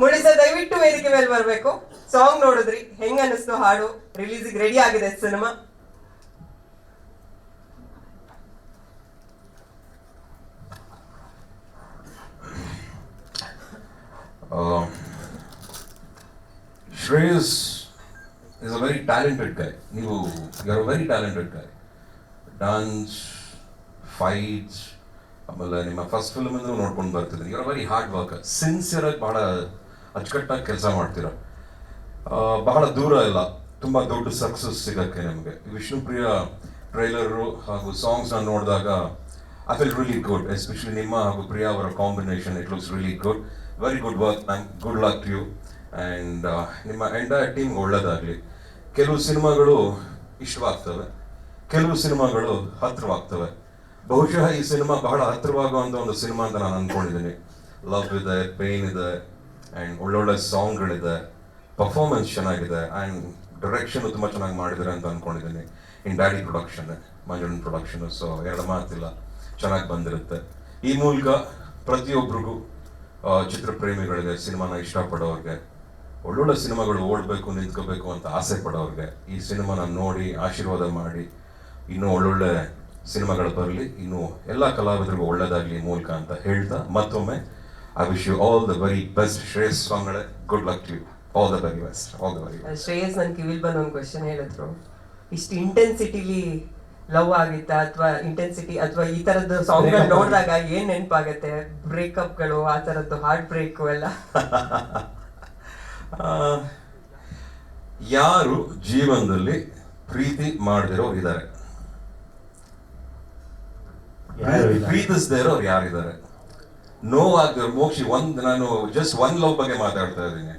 ಮುಳಿಸ ದಯವಿಟ್ಟು ವೇದಿಕೆ ಮೇಲೆ ಬರಬೇಕು. ಸಾಂಗ್ ನೋಡಿದ್ರಿ. ಹೆಂಗ ಅನಿಸ್ತು ಹಾಡು? ರಿಲೀಸಿಗೆ ರೆಡಿ ಆಗಿದೆ cinema. Shreyas is a very talented guy. ನೀವು you are very talented guy dance fights ಆಮೇಲೆ ನಿಮ್ಮ ಫಸ್ಟ್ ಫಿಲ್ಮ್ ಇಂದ ನೋಡ್ಕೊಂಡು ಬರ್ತಿದ್ದೀನಿ. You are very hard worker sincere ಆಗಿ ಬಹಳ ಅಚ್ಚುಕಟ್ಟಾಗಿ ಕೆಲಸ ಮಾಡ್ತೀರ? ಬಹಳ ದೂರ ಇಲ್ಲ. ತುಂಬಾ ದೊಡ್ಡ ಸಕ್ಸಸ್ ಸಿಗಕ್ಕೆ ನಿಮಗೆ. ವಿಷ್ಣುಪ್ರಿಯ ಟ್ರೈಲರು ಹಾಗೂ ಸಾಂಗ್ಸ್ ನಾನು ನೋಡಿದಾಗ I feel really good especially ನಿಮ್ಮ ಹಾಗೂ ಪ್ರಿಯಾ ಅವರ combination it looks really good very good work ma'am good luck you and ನಿಮ್ಮ ಎಂಟೈರ್ ಟೀಮ್ ಒಳ್ಳೆಯದಾಗಲಿ ಕೆಲವು ಸಿನಿಮಾಗಳು ಇಷ್ಟವಾಗ್ತವೆ. ಕೆಲವು ಸಿನಿಮಾಗಳು ಹತ್ತಿರವಾಗ್ತವೆ ಬಹುಶಃ ಈ ಸಿನಿಮಾ ಬಹಳ ಹತ್ರವಾಗುವಂಥ ಒಂದು ಸಿನಿಮಾ ಅಂತ ನಾನು ಅಂದ್ಕೊಂಡಿದ್ದೀನಿ ಲವ್ ಇದೆ ಪೇನ್ ಇದೆ ಆ್ಯಂಡ್ ಒಳ್ಳೊಳ್ಳೆ ಸಾಂಗ್ಗಳಿದೆ ಪರ್ಫಾರ್ಮೆನ್ಸ್ ಚೆನ್ನಾಗಿದೆ ಆ್ಯಂಡ್ ಡೈರೆಕ್ಷನ್ ತುಂಬ ಚೆನ್ನಾಗಿ ಮಾಡಿದ್ದಾರೆ ಅಂತ ಅಂದ್ಕೊಂಡಿದ್ದೀನಿ in daddy production ಮಂಜುಳನ್ production so ಎರಡು ಮಾತಿಲ್ಲ, ಚೆನ್ನಾಗಿ ಬಂದಿರುತ್ತೆ. ಈ ಮೂಲಕ ಪ್ರತಿಯೊಬ್ಬರಿಗೂ ಚಿತ್ರ ಪ್ರೇಮಿಗಳಿಗೆ ಸಿನಿಮಾನ ಇಷ್ಟಪಡೋರಿಗೆ, ಒಳ್ಳೊಳ್ಳೆ ಸಿನಿಮಾಗಳು ಓಡಬೇಕು, ನಿಂತ್ಕೋಬೇಕು ಅಂತ ಆಸೆ ಪಡೋರಿಗೆ, ಈ ಸಿನಿಮಾನ ನೋಡಿ, ಆಶೀರ್ವಾದ ಮಾಡಿ, ಇನ್ನೂ ಒಳ್ಳೊಳ್ಳೆ ಸಿನಿಮಾಗಳು ಬರಲಿ, ಇನ್ನು ಎಲ್ಲ ಕಲಾವಿದರಿಗೂ ಒಳ್ಳೆಯದಾಗಲಿ ಮೂಲಕ ಅಂತ ಹೇಳ್ತಾ ಮತ್ತೊಮ್ಮೆ I wish you all the very best Shreyas ಸ್ವಾಮಿಗಳ. Good luck you all the very best all the very best Shreyas ನನ್ ಕಿವಿಲ್ ಬಂದ್ ಒಂದು ಕ್ವಶನ್ ಹೇಳಿದ್ರು. ಇಷ್ಟು ಇಂಟೆನ್ಸಿಟಿಲಿ ಲವ್ ಆಗಿತ್ತಾ ಅಥವಾ ಇಂಟೆನ್ಸಿಟಿ ಅಥವಾ ಈ ತರದ್ದು ಸಾಂಗ್ಗಳು ನೋಡಿದಾಗ ಏನ್ ನೆನಪಾಗತ್ತೆ? ಬ್ರೇಕಪ್ಗಳು ಆ ತರದ್ದು ಹಾರ್ಟ್ ಬ್ರೇಕ್ ಎಲ್ಲ. ಆ, ಯಾರು ಜೀವನದಲ್ಲಿ ಪ್ರೀತಿ ಮಾಡದಿರೋ ಇದ್ದಾರೆ? ಪ್ರೀತಿಸದೇ ಇರೋರು ಯಾರಿದ್ದಾರೆ? ನೋವಾಗ್ದಿರೋ ಮೋಕ್ಷಿ ಒಂದು ನಾನು ಜಸ್ಟ್ ಒನ್ ಲವ್ ಬಗ್ಗೆ ಮಾತಾಡ್ತಾ ಇದ್ದೀನಿ.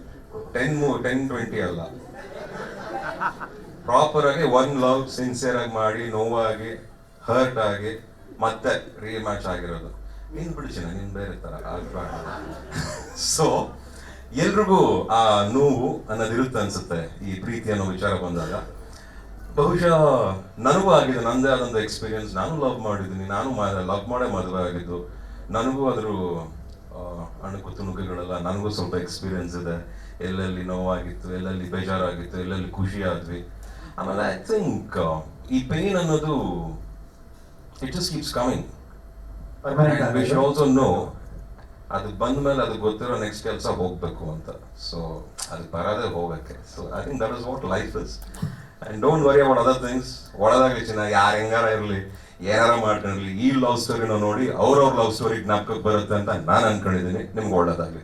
ಟೆನ್ ಟೆನ್ ಟ್ವೆಂಟಿ ಅಲ್ಲ. ಪ್ರಾಪರ್ ಆಗಿ ಒನ್ ಲವ್ ಸಿನ್ಸಿಯರ್ ಆಗಿ ಮಾಡಿ, ನೋವಾಗಿ ಹರ್ಟ್ ಆಗಿ, ಮತ್ತೆ ರೀಮ್ಯಾಚ್ ಆಗಿರೋದು. ನೀನ್ ಬಿಡಿಸಿನ ನೀನ್ ಬೇರೆ ತರ ಸೊ ಎಲ್ರಿಗೂ ಆ ನೋವು ಅನ್ನೋದಿರುತ್ತೆ ಅನ್ಸುತ್ತೆ, ಈ ಪ್ರೀತಿ ಅನ್ನೋ ವಿಚಾರ ಬಂದಾಗ. ಬಹುಶಃ ನನಗೂ ಆಗಿದೆ, ನಂದೇ ಆದಂಥ ಎಕ್ಸ್ಪೀರಿಯನ್ಸ್ ನಾನು ಲವ್ ಮಾಡಿದ್ದೀನಿ, ನಾನು ಲವ್ ಮಾಡೇ ಮದುವೆ ಆಗಿದ್ದು. ನನಗೂ ಅದ್ರ ಅಣ್ಣ ಅಣುಕು ತುಣುಕುಗಳೆಲ್ಲ ನನಗೂ ಸ್ವಲ್ಪ ಎಕ್ಸ್ಪೀರಿಯನ್ಸ್ ಇದೆ. ಎಲ್ಲೆಲ್ಲಿ ನೋವಾಗಿತ್ತು ಎಲ್ಲೆಲ್ಲಿ ಬೇಜಾರಾಗಿತ್ತು ಎಲ್ಲೆಲ್ಲಿ ಖುಷಿ ಆದ್ವಿ ಆಮೇಲೆ ಐ ಥಿಂಕ್ ಈ ಪೇನ್ ಅನ್ನೋದು it just keeps coming Permanent we should also know ಅದು ಬಂದ ಮೇಲೆ ಅದು ಗೊತ್ತಿರೋ ನೆಕ್ಸ್ಟ್ ಕೆಲಸ ಹೋಗ್ಬೇಕು ಅಂತ. ಸೊ ಅದು ಬರೋದೇ ಹೋಗಕ್ಕೆ. So I think that is what life is and don't worry about other things ಒಳದಾಗಲಿ ಚೆನ್ನಾಗಿ ಯಾರು ಹೆಂಗಾರ ಇರಲಿ. ಏನಾರ ಮಾಡ್ಕೊಂಡ್ರಿ ಈ ಲವ್ ಸ್ಟೋರಿನ ನೋಡಿ ಅವ್ರವ್ರ ಲವ್ ಸ್ಟೋರಿ ಜ್ಞಾಪಕಕ್ಕೆ ಬರುತ್ತೆ ಅಂತ ನಾನು ಅನ್ಕೊಂಡಿದ್ದೀನಿ. ನಿಮ್ಗೆ ಒಳ್ಳೇದಾಗ್ಲಿ.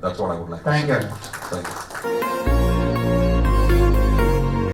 Thank you. Thank you